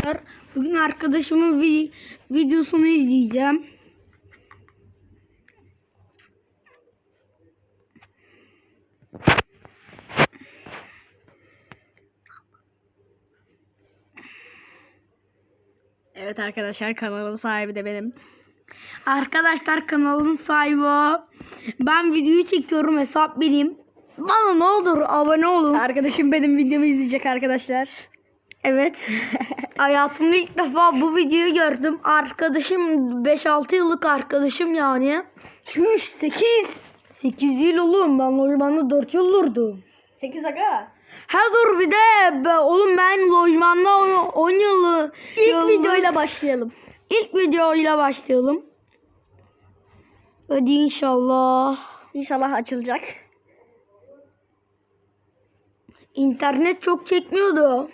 arkadaşlar. Bugün arkadaşımın vi- videosunu izleyeceğim. Evet arkadaşlar kanalın sahibi de benim. Arkadaşlar kanalın sahibi o. Ben videoyu çekiyorum hesap benim. Bana ne olur abone olun. Arkadaşım benim videomu izleyecek arkadaşlar. Evet. Hayatımda ilk defa bu videoyu gördüm. Arkadaşım 5-6 yıllık arkadaşım yani. Çüş 8. 8 yıl oğlum ben lojmanda 4 yıl durdum. 8 aga. Ha dur bir de be, oğlum ben lojmanda 10 yılı İlk yıllık- videoyla başlayalım. ilk videoyla başlayalım. Hadi inşallah. İnşallah açılacak. İnternet çok çekmiyordu.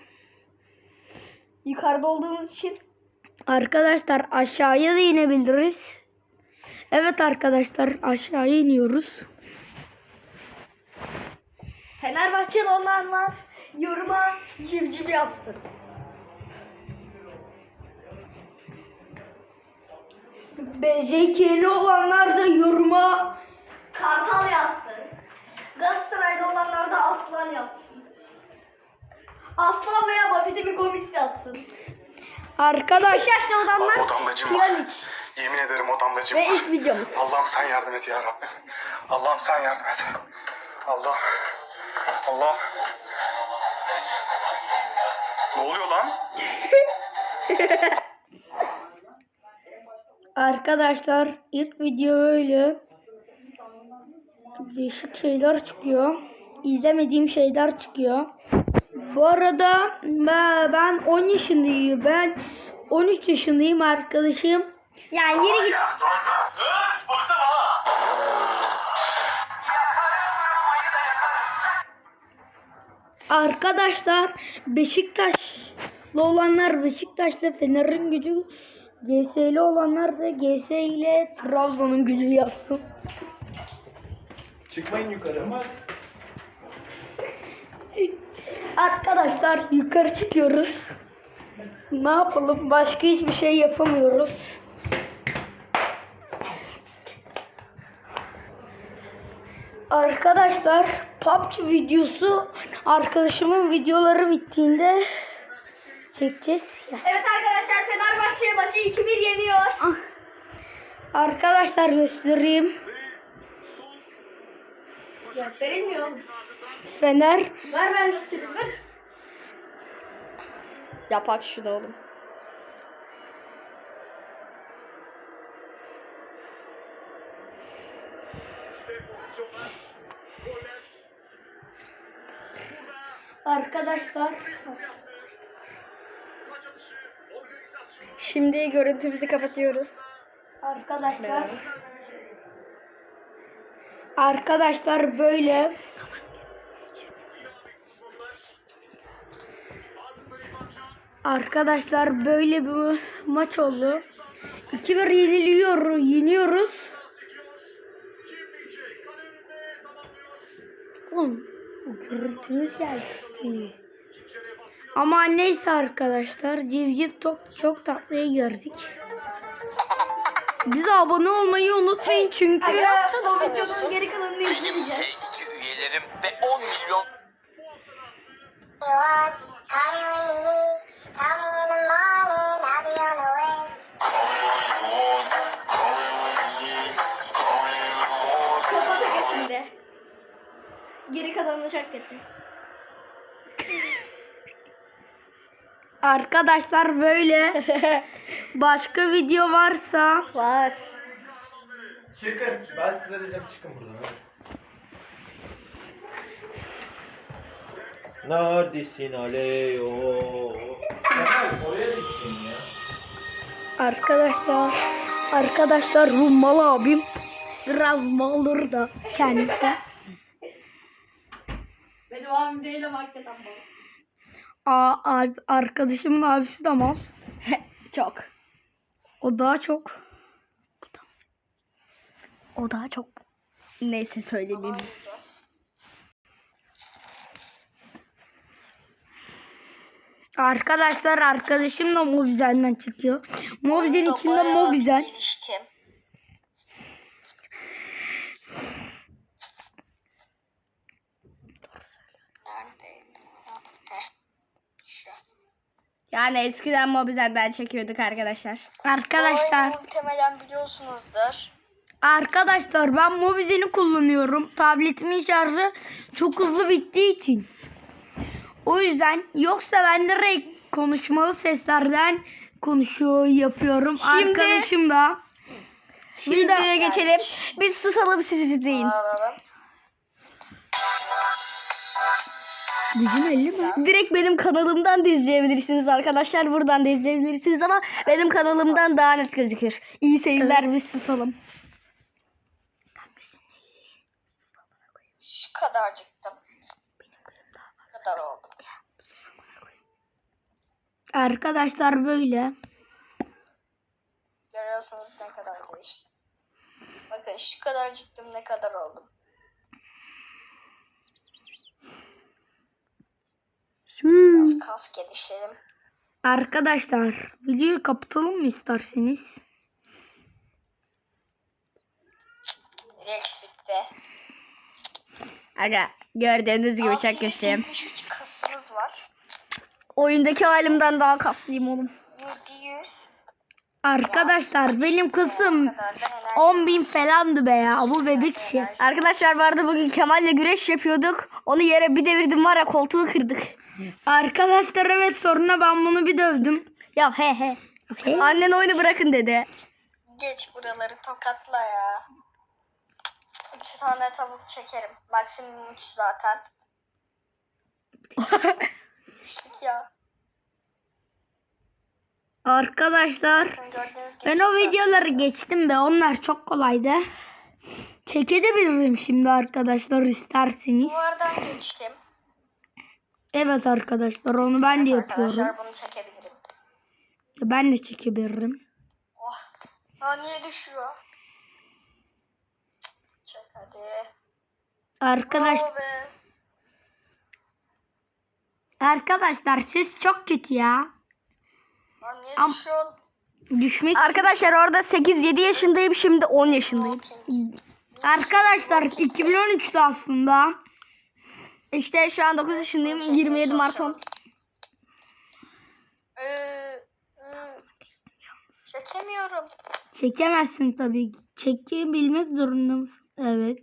Yukarıda olduğumuz için. Arkadaşlar aşağıya da inebiliriz. Evet arkadaşlar aşağıya iniyoruz. Fenerbahçeli olanlar yoruma civciv yazsın. BCK'li olanlar da yoruma Kartal yazsın. Galatasaraylı olanlar da aslan yazsın. Bafetimi Gomis yazsın. arkadaş O damlacım var. Pjanic. Yemin ederim o damlacım Ve ilk videomuz. Allah'ım sen yardım et ya Rabbim. Allah'ım sen yardım et. Allah. Allah. Ne oluyor lan? arkadaşlar ilk video öyle değişik şeyler çıkıyor. İzlemediğim şeyler çıkıyor. Bu arada ben ben 10 yaşındayım. Ben 13 yaşındayım arkadaşım. Yani yeri git. Arkadaşlar Beşiktaşlı olanlar Beşiktaş'ta Fener'in gücü GS'li olanlar da GS ile Trabzon'un gücü yazsın. Çıkmayın yukarı ama. Arkadaşlar yukarı çıkıyoruz. Ne yapalım? Başka hiçbir şey yapamıyoruz. Arkadaşlar PUBG videosu arkadaşımın videoları bittiğinde çekeceğiz. Ya. Evet arkadaşlar Fenerbahçe maçı 2-1 yeniyor. Ah. Arkadaşlar göstereyim. Gösterilmiyor. Fener Ver ben göstereyim ver. Yapak şunu oğlum. arkadaşlar Şimdi görüntümüzü kapatıyoruz. Arkadaşlar Arkadaşlar böyle Arkadaşlar böyle bir maç oldu. 2-1 yeniliyor, yeniyoruz. Oğlum bu görüntümüz geldi. Ama neyse arkadaşlar civciv çok çok tatlıya girdik. Bize abone olmayı unutmayın çünkü bu videonun geri kalanını izleyeceğiz. T2 üyelerim ve 10 milyon Be on the way. Kapatacak şimdi. Geri kalanını çak etti. arkadaşlar böyle başka video varsa Var. Çıkın. Ben size dedim çıkın buradan. Neredesin Aleyo? Arkadaşlar arkadaşlar Rummalı abim biraz maldır da kendisi. Benim abim değil ama hakikaten baba. Aa, arkadaşımın abisi de mal. Çok. O daha çok. O daha çok. Neyse söyleyeyim. Arkadaşlar arkadaşım da Mobizen'den çıkıyor. Mobizen içinde Mobizen. Geliştim. Yani eskiden Mobizen'den çekiyorduk arkadaşlar. Arkadaşlar muhtemelen biliyorsunuzdur. Arkadaşlar ben Mobizen'i kullanıyorum. Tabletimin şarjı çok hızlı bittiği için. O yüzden yoksa ben direkt konuşmalı seslerden konuşuyor yapıyorum. Şimdi- Arkadaşım da. Şimdi videoya geçelim. Biz susalım siz izleyin. Gücün 50 mi? Direkt benim kanalımdan da izleyebilirsiniz arkadaşlar. Buradan da izleyebilirsiniz ama benim kanalımdan daha net gözükür. İyi seyirler biz susalım. Şu kadarcıktım. Bu kadar oldu. Arkadaşlar böyle. Görüyorsunuz ne kadar değişti. Bakın şu kadarcıktım ne kadar oldum. Biraz kas gelişelim. Arkadaşlar videoyu kapatalım mı isterseniz? Direkt bitti. Aga gördüğünüz gibi çok kötüyüm. 673 kasımız var. Oyundaki halimden daha kaslıyım oğlum. 700 Arkadaşlar benim kadar da enerji 10 bin falandı be ya. Bu bebek işi. Arkadaşlar vardı bugün Kemal'le güreş yapıyorduk. Onu yere bir devirdim var ya koltuğu kırdık. Arkadaşlar evet sonra ben bunu bir dövdüm. Ya he he. Annen oyunu bırakın dedi. Geç buraları tokatla ya. 3 tane tavuk çekerim. Maksimum 3 zaten. Düştük ya. Arkadaşlar Bakın Gördüğünüz gibi ben çok o videoları rahat. geçtim be. Onlar çok kolaydı. Çekebilirim şimdi arkadaşlar isterseniz. Duvardan geçtim. Evet arkadaşlar onu ben de Evet yapıyorum. Arkadaşlar bunu çekebilirim. Ben de çekebilirim. Oh. Aa niye düşüyor? Çek hadi. Arkadaş. Arkadaşlar ses çok kötü ya. Lan niye Am- düşüyorsun? Düşmek Arkadaşlar orada 8-7 yaşındayım şimdi 10 yaşındayım. Arkadaşlar 2013'te aslında. İşte şu an 9 yaşındayım 27 Mart 10. Ee, e, çekemiyorum. Çekemezsin tabii. ki. Çekebilmek zorunda mısın? Evet.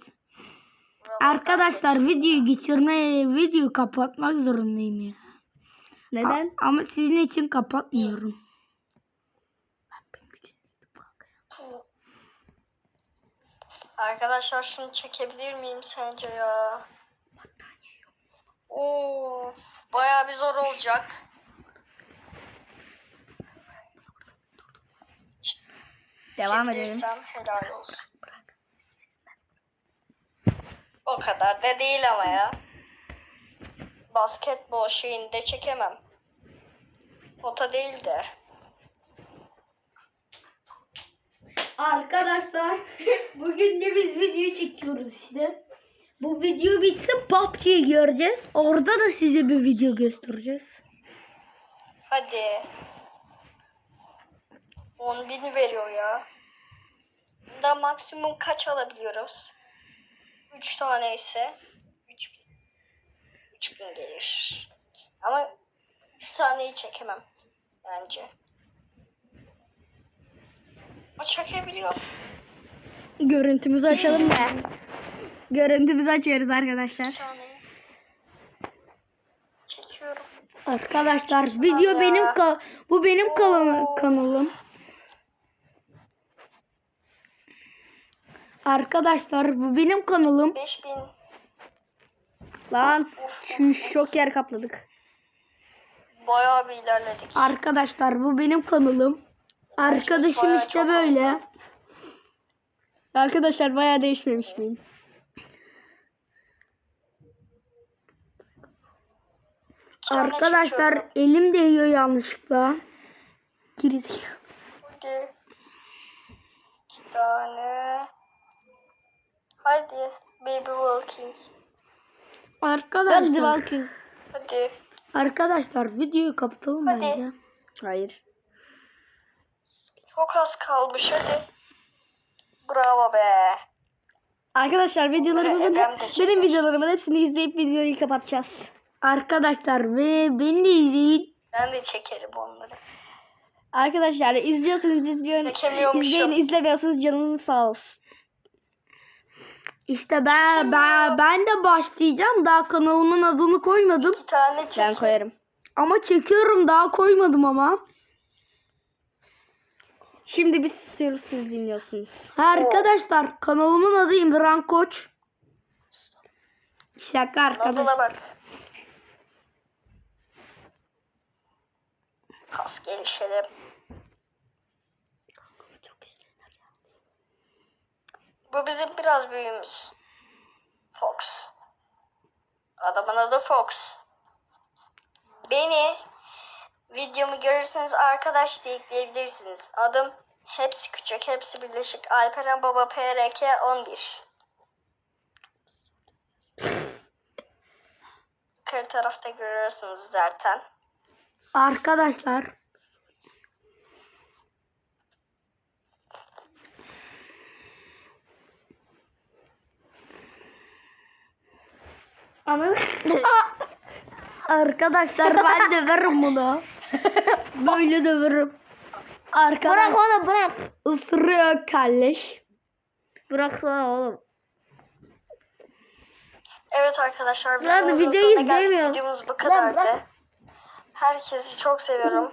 Arkadaşlar videoyu geçirmeye videoyu kapatmak zorundayım ya. Neden? A- ama sizin için kapatmıyorum. Arkadaşlar şunu çekebilir miyim sence ya? Oo, bayağı bir zor olacak. Devam edelim. Helal olsun. O kadar da değil ama ya. Basketbol şeyinde çekemem. Pota değil de. Arkadaşlar bugün de biz video çekiyoruz işte. Bu video bitsin PUBG'yi göreceğiz. Orada da size bir video göstereceğiz. Hadi. 10 bini veriyor ya. Bunda maksimum kaç alabiliyoruz? 3 tane ise 3 bin. 3 bin gelir. Ama 3 taneyi çekemem. Bence. Ama çekebiliyorum. Görüntümüzü açalım da. Görüntümüzü açıyoruz arkadaşlar. 3 taneyi. Çekiyorum. Arkadaşlar video benim bu benim kanalım. Arkadaşlar bu benim kanalım. 5000. Lan şu çok yer kapladık. Bayağı bir ilerledik. Arkadaşlar bu benim kanalım. Arkadaşım bayağı işte böyle. Arkadaşlar bayağı değişmemiş miyim? Arkadaşlar elim değiyor yanlışlıkla. Hadi. İki tane. Hadi. Baby walking. Hadi Arkadaşlar walking. Hadi. Arkadaşlar videoyu kapatalım Hadi. bence. Hayır. Çok az kalmış hadi. Bravo be. Arkadaşlar videolarımızın benim videolarımın hepsini izleyip videoyu kapatacağız. Arkadaşlar ve beni de izleyin. Ben de çekerim onları. Arkadaşlar izliyorsanız izleyin. İzleyin izlemiyorsanız canınız sağ olsun. İşte ben ben ben de başlayacağım. Daha kanalımın adını koymadım. İki tane çek. Ben koyarım. Ama çekiyorum daha koymadım ama. Şimdi biz susuyoruz siz dinliyorsunuz. Ha, Arkadaşlar kanalımın adı İmran Koç. Şaka arkadaşlar. Bak. Kas gelişelim. Bu bizim biraz büyüğümüz. Fox. Adamın adı Fox. Beni videomu görürseniz arkadaş diye ekleyebilirsiniz. Adım hepsi küçük, hepsi birleşik. Alperen Baba PRK 11. Yukarı tarafta görüyorsunuz zaten. Arkadaşlar Arkadaşlar ben döverim bunu. Böyle döverim. Arkadaş Bırak oğlum bırak. ısırıyor kalleş. Bırak lan oğlum. Evet arkadaşlar videomuzun videoyu sonuna geldik. izleyemiyorum. Videomuz bu kadardı. bırak. Herkesi çok seviyorum.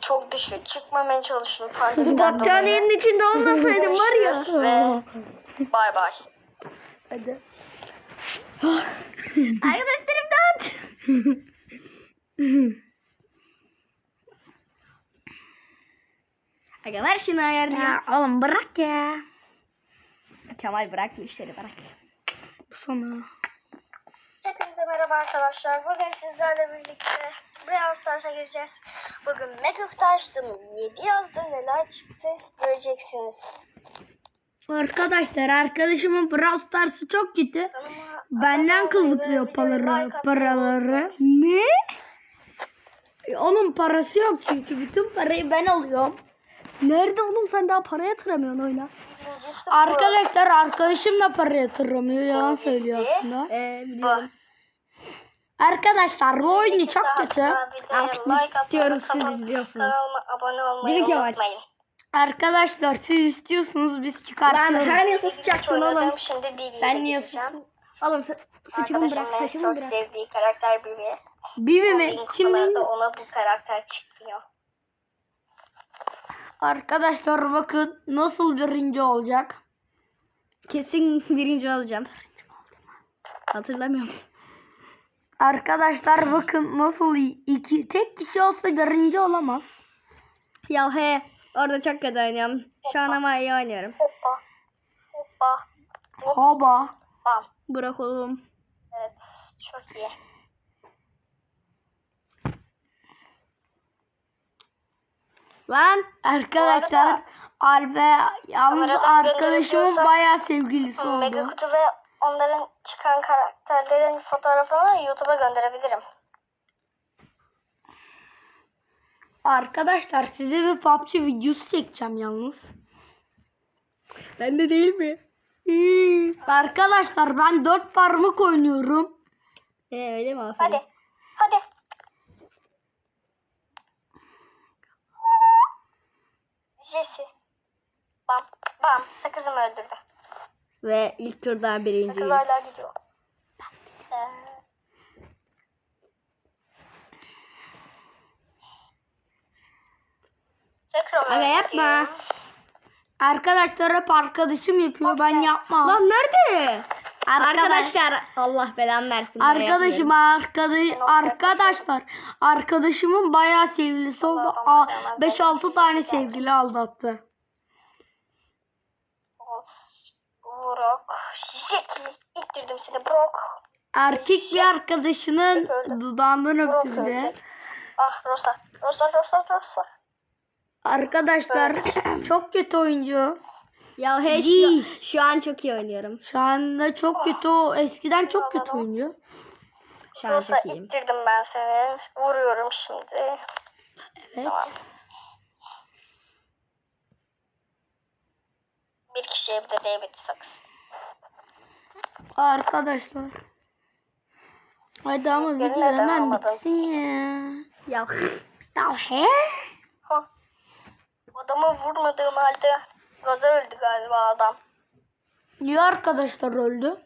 Çok dışarı çıkmamaya çalışın pandemiden Battaniyenin dolayı. içinde olmasaydım var ya. Görüşürüz ve bay bay. Hadi. Arkadaşlarım dağıt. Aga ver şunu ayarını. Ya oğlum bırak ya. Kemal bırak bu işleri bırak. Sana. Hepinize merhaba arkadaşlar. Bugün sizlerle birlikte Brawl Stars'a gireceğiz. Bugün mektup açtım. 7 yazdı. Neler çıktı göreceksiniz. Arkadaşlar arkadaşımın Brawl Stars'ı çok kötü. Benden videoya paraları, paraları. Ne? E, Onun parası yok çünkü bütün parayı ben alıyorum. Nerede oğlum sen daha para yatıramıyorsun oyuna. Arkadaşlar arkadaşım da para yatıramıyor. Yalan söylüyor aslında. Ee biliyorum. Arkadaşlar bu oyunu çok kötü. Artık biz istiyoruz, siz izliyorsunuz. Kanalıma abone Arkadaşlar siz istiyorsunuz biz Lan çıkartıyoruz. her nasıl Çok sıçaktın oynadım, oğlum. Şimdi Bibi'ye Sen niye susun? Oğlum sa- saçımı bırak saçımı çok bırak. sevdiği karakter Bibi. Bibi mi? Kim benim? ona bu karakter çıkmıyor. Arkadaşlar bakın nasıl birinci olacak. Kesin birinci alacağım. Hatırlamıyorum. Arkadaşlar bakın nasıl iki tek kişi olsa birinci olamaz. Ya he orada çok kötü oynuyorum. Şu an ama iyi oynuyorum. Hoppa. Hoppa. Haba. Bam. Bırak oğlum. Evet. Çok iyi. Lan arkadaşlar arada- Albe yalnız gönderiyorsak- bayağı sevgilisi Mega oldu. kutu ve onların çıkan karakterlerin fotoğrafını YouTube'a gönderebilirim. Arkadaşlar size bir PUBG videosu çekeceğim yalnız. Ben de değil mi? Arkadaşlar ben dört parmak oynuyorum. Ee, öyle mi aferin? Hadi. Hadi. Jesse. Bam. Bam. Sakızımı öldürdü. Ve ilk turdan Sakız birinciyiz. hala gidiyor. Ee, Tekrar Aga yapma. Arkadaşlar hep arkadaşım yapıyor ben yapmam. Lan nerede? Arkadaş- Arkadaşlar Allah belanı versin. Arkadaşım arkadaş arkadaşlar arkadaşımın bayağı sevgilisi oldu. 5-6 tane sevgili aldattı. Jackie. İttirdim seni Brock. Erkek bir arkadaşının dudağından öptü. Ah Rosa. Rosa Rosa Rosa. Arkadaşlar çok kötü oyuncu. Ya he Değil. şu, şu an çok iyi oynuyorum. Şu anda çok kötü o eskiden çok kötü oyuncu. Şu an çok iyiyim. ittirdim ben seni. Vuruyorum şimdi. Evet. Tamam. Bir kişiye bir de David sakız. Arkadaşlar. Hadi ama video neden hemen almadın? bitsin ya. Ya Ya he? Adamı vurmadığım halde gaza öldü galiba adam. Niye arkadaşlar öldü?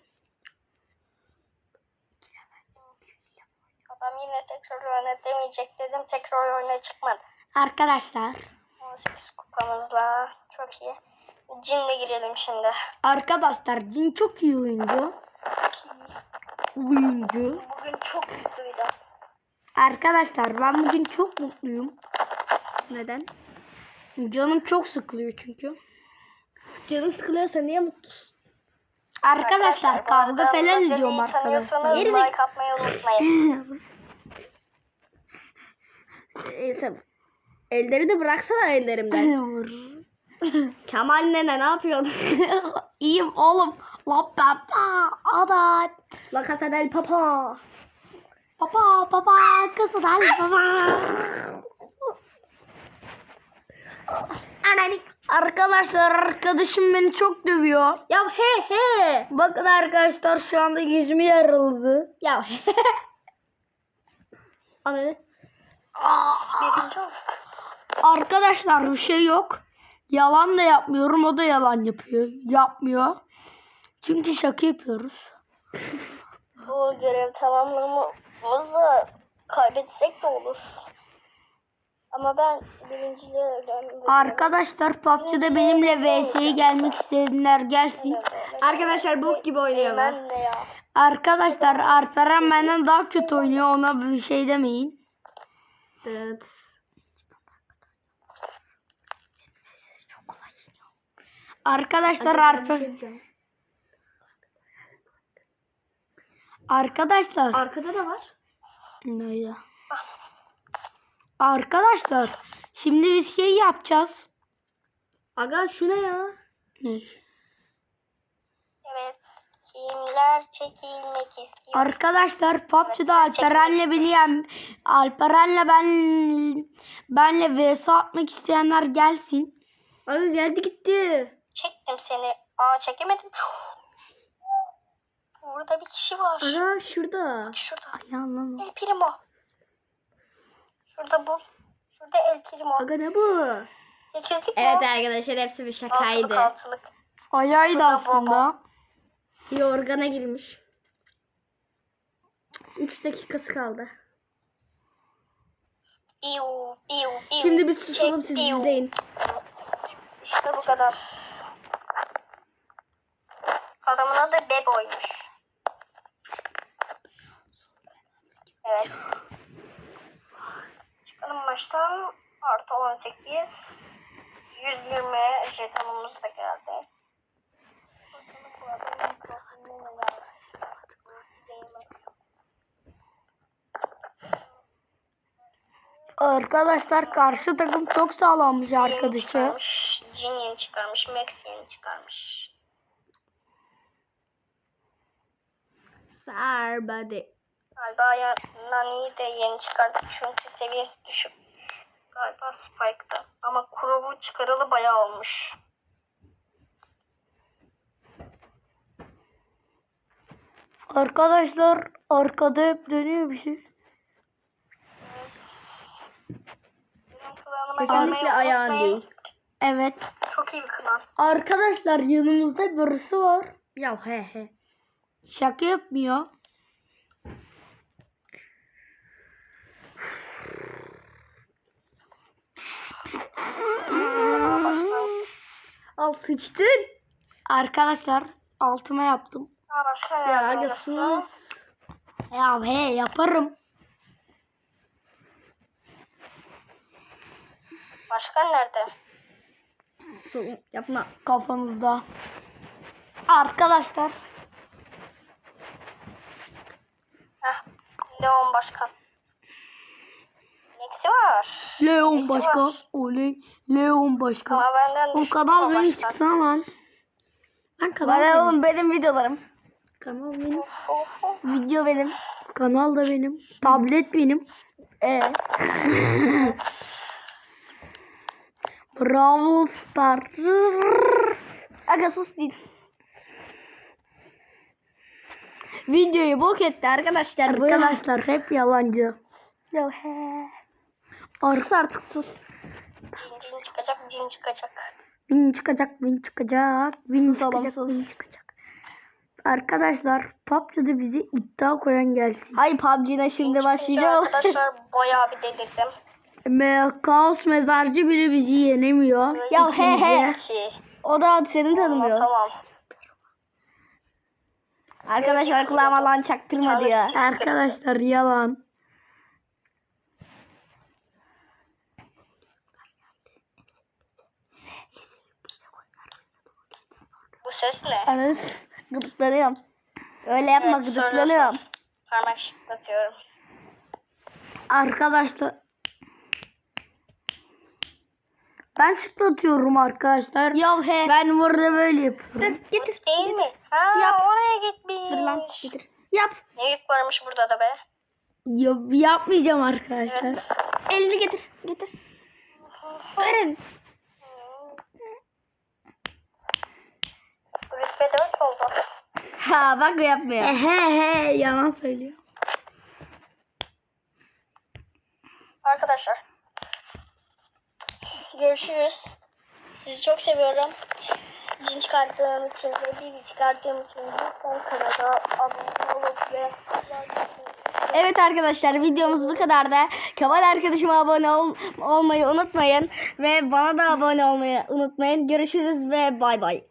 Adam yine tekrar yönetemeyecek dedim. Tekrar oyuna çıkmadı. Arkadaşlar. 18 kupamızla. Çok iyi. Cinle girelim şimdi. Arkadaşlar Cin çok iyi oyuncu. Oyuncu. Bugün çok mutluydum. Arkadaşlar ben bugün çok mutluyum. neden? Canım çok sıkılıyor çünkü. Canın sıkılıyorsa niye mutlusun? Arkadaşlar bu kavga falan ediyorum arkadaşlar. like atmayı unutmayın. Neyse. Elleri de bıraksana ellerimden. Kemal nene ne yapıyorsun? İyiyim oğlum. La papa. Adat. La Casa del Papa. Papa papa. Kızı da papa. Anani. Arkadaşlar arkadaşım beni çok dövüyor. Ya he he. Bakın arkadaşlar şu anda yüzümü yarıldı. Ya he. Ananı. Birinci olduk. Arkadaşlar bir şey yok. Yalan da yapmıyorum. O da yalan yapıyor. Yapmıyor. Çünkü şaka yapıyoruz. Bu görev tamamlamamızı kaybetsek de olur. Ama ben birinciliğe önemli. Arkadaşlar PUBG'de benimle VS'ye gelmek isteyenler gelsin. Arkadaşlar bok gibi oynuyor ama. Ben de ya. Arkadaşlar Alperen benden daha kötü oynuyor. Ona bir şey demeyin. Evet. Arkadaşlar şey Alper Arkadaşlar Arkada da var. Neydi? Arkadaşlar şimdi biz şey yapacağız. Aga şu ne ya? Ne? Evet. Kimler çekilmek istiyor? Arkadaşlar PUBG'de Alperen'le beni yen Alperen'le ben benle vs atmak isteyenler gelsin. Aga geldi gitti. Çektim seni. Aa çekemedim. Burada bir kişi var. Aga şurada. Şurada. Ayağlan. El Primo. Şurada bu. Şurada El Primo. Aga ne bu? Sekizlik mi? Evet arkadaşlar hepsi bir Altılık şakaydı. altılık. Ayağıydı Bu da aslında. Yorgana girmiş. 3 dakikası kaldı. Biu, biu, biu. Şimdi biz susalım Çek, siz biu. izleyin. İşte bu kadar. Adamın adı Bebo'ymuş. Evet. Çıkalım baştan. Artı 18. 120 jetonumuz da geldi. Arkadaşlar karşı takım çok sağlammış arkadaşı. çıkarmış. Jin yeni çıkarmış. Max yeni çıkarmış. Sarbadi. Galiba ya, Nani'yi de yeni çıkardık çünkü seviyesi düşük. Galiba Spike'da. Ama Kurov'u çıkaralı bayağı olmuş. Arkadaşlar arkada hep dönüyor bir şey. Benim klanıma Kesinlikle ayağın değil. Evet. Çok iyi bir klan. Arkadaşlar yanımızda birisi var. Ya he he. Şaka yapmıyor. Al sıçtın. Arkadaşlar altıma yaptım. Ne Ya aga sus. Ya he yaparım. Başka nerede? Su yapma. Kafanızda. Arkadaşlar Heh. Leon Başkan. Nexi var. Leon Nesi başkan. var? Oley. Leon başkan. Ama benden O o benim çıksana lan. Ben Bana benim. oğlum benim videolarım. Kanal benim. Of, of, of. Video benim. Kanal da benim. Tablet benim. Ee, Bravo Star. aga sus değil. Videoyu bok etti arkadaşlar. Arkadaşlar hep yalancı. Ya he. Sus artık sus. Cin cin çıkacak, cin çıkacak. Win çıkacak, win çıkacak, win Sus oğlum, çıkacak, sus. win çıkacak. Arkadaşlar PUBG'de bizi iddia koyan gelsin. Hay şimdi Cin çıkınca başlayacağım. Arkadaşlar bayağı bir delirdim. Me Kaos mezarcı bile bizi yenemiyor. Ya he he. İki. O da seni tanımıyor. Tamam. Arkadaşlar kulağıma lan çaktırma diyor. Arkadaşlar yalan. Bu ses ne? Anız gıdıklanıyorum. Öyle yapma Evet, gıdıklanıyorum. Parmak şıklatıyorum. Arkadaşlar ben şıklatıyorum arkadaşlar. Ya he. Ben burada böyle yapıyorum. Getir. Değil mi? Ha Yap. oraya gitmiş. Dur lan getir. Yap. Ne yük varmış burada da be. Ya, yapmayacağım arkadaşlar. Evet. Elini getir. Getir. Verin. Rütbe 4 oldu. Ha bak yapmıyor. He he yalan söylüyor. Arkadaşlar. Görüşürüz. Sizi çok seviyorum. Cin çıkarttığım için ve Bibi çıkarttığım için lütfen kanala abone olup ve Evet arkadaşlar videomuz bu kadardı. Kemal arkadaşıma abone ol- olmayı unutmayın. Ve bana da abone olmayı unutmayın. Görüşürüz ve bay bay.